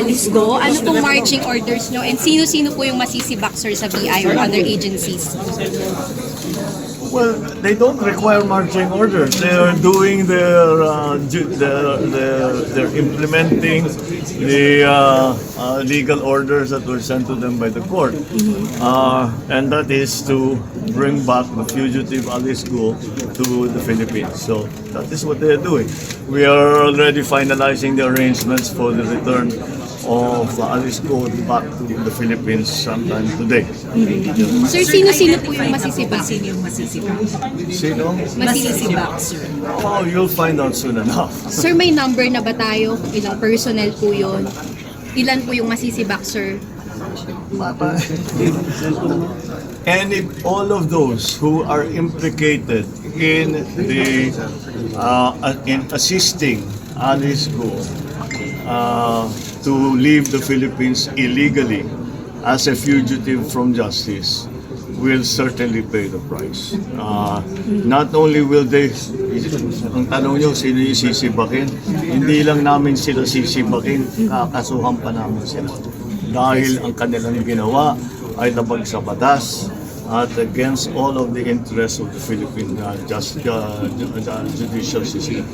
Alice Go, ano pong marching orders nyo and sino-sino po yung masisibak sir sa BI or other agencies? Well, they don't require marching orders. They are doing their, uh, their, their, they're implementing the uh, uh, legal orders that were sent to them by the court. Uh, and that is to bring back the fugitive Alice Go to the Philippines. So that is what they are doing. We are already finalizing the arrangements for the return of Alice Go back to the Philippines sometime today. Sir, sino-sino po yung masisibak? Sino yung masisibak? Sino? Masisibak, sir. Oh, you'll find out soon enough. Sir, may number na ba tayo? Ilang personnel po yun? Ilan po yung masisibak, sir? Any, all of those who are implicated in the, uh, in assisting Alice Go uh, to leave the Philippines illegally as a fugitive from justice will certainly pay the price. Uh, not only will they, ang tanong nyo, sino yung sisibakin? Hindi lang namin sila sisibakin, kakasuhan pa namin sila. Dahil ang kanilang ginawa ay labag sa batas at against all of the interests of the Philippine uh, just, uh, uh, judicial system.